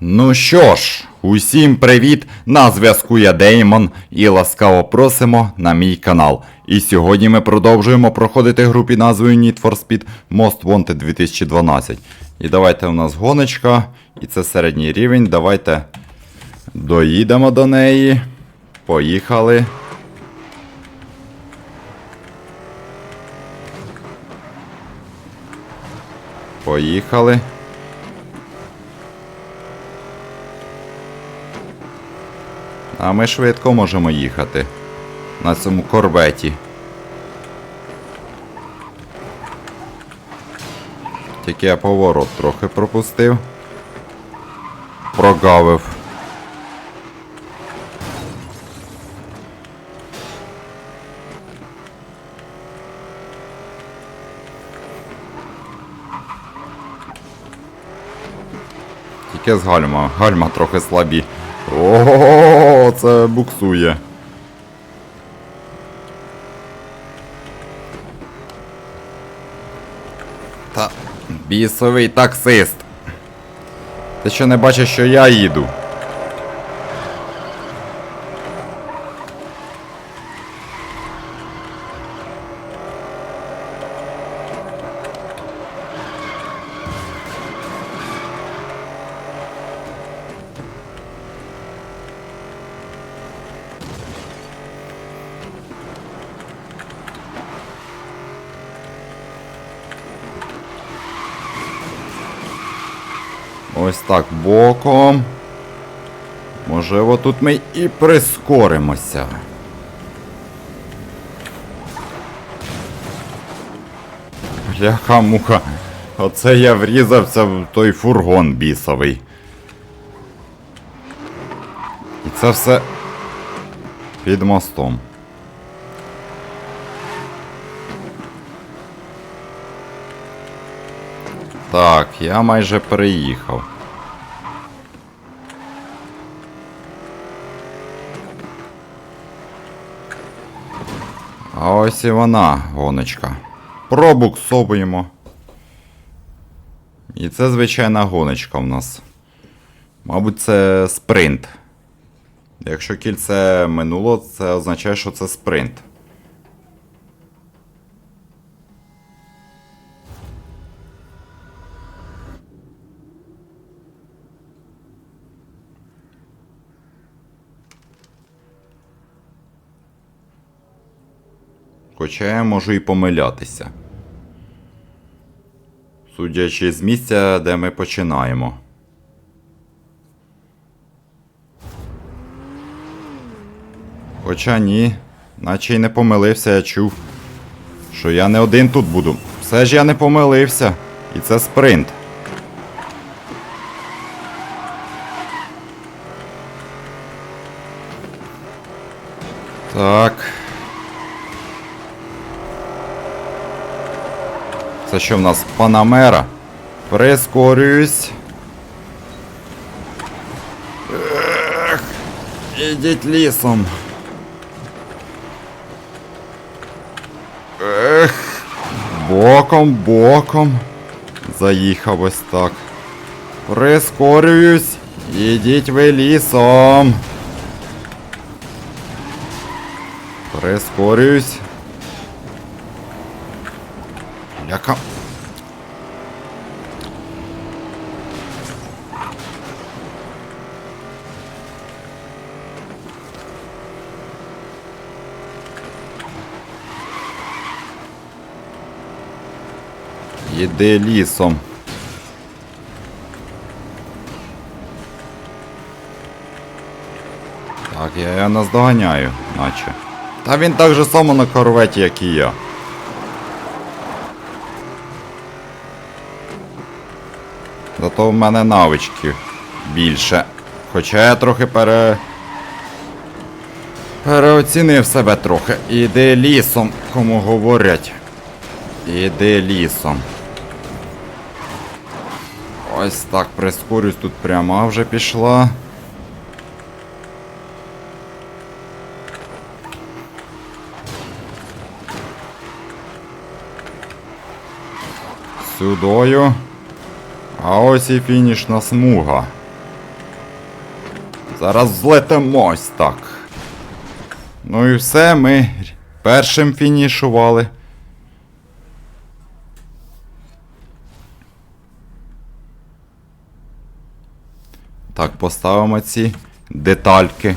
Ну що ж, усім привіт! На зв'язку я Деймон і ласкаво просимо на мій канал. І сьогодні ми продовжуємо проходити гру під назвою Need for Speed Most Wanted 2012. І давайте у нас гоночка, і це середній рівень. Давайте доїдемо до неї. Поїхали. Поїхали. А ми швидко можемо їхати на цьому корветі. Тільки я поворот трохи пропустив. Прогавив. Тільки з гальма. Гальма трохи слабі. Ого, це буксує. Та бісовий таксист. Ти що не бачиш, що я їду? Ось так боком. Можливо, тут ми і прискоримося. Бляха муха. Оце я врізався в той фургон бісовий. І це все під мостом. Так, я майже приїхав. А ось і вона, гоночка. Пробуксовуємо. І це звичайна гоночка в нас. Мабуть, це спринт. Якщо кільце минуло, це означає, що це спринт. Хоча я можу і помилятися. Судячи з місця, де ми починаємо. Хоча ні, наче й не помилився, я чув, що я не один тут буду. Все ж я не помилився. І це спринт. Так. Це що в нас Панамера? Прискорююсь. Ех, ідіть лісом. Ех, боком, боком. Заїхав ось так. Прискорююсь. Ідіть ви лісом. Прискорююсь. Яка. Їди лісом. Так, я його наздоганяю, наче. Та він так же само на корветі, як і я. Зато в мене навички більше. Хоча я трохи пере. Переоцінив себе трохи. Іди лісом, кому говорять. Іди лісом. Ось так прискорюсь, тут пряма вже пішла. Сюдою. А ось і фінішна смуга. Зараз злетимось так. Ну і все, ми першим фінішували. Так, поставимо ці детальки.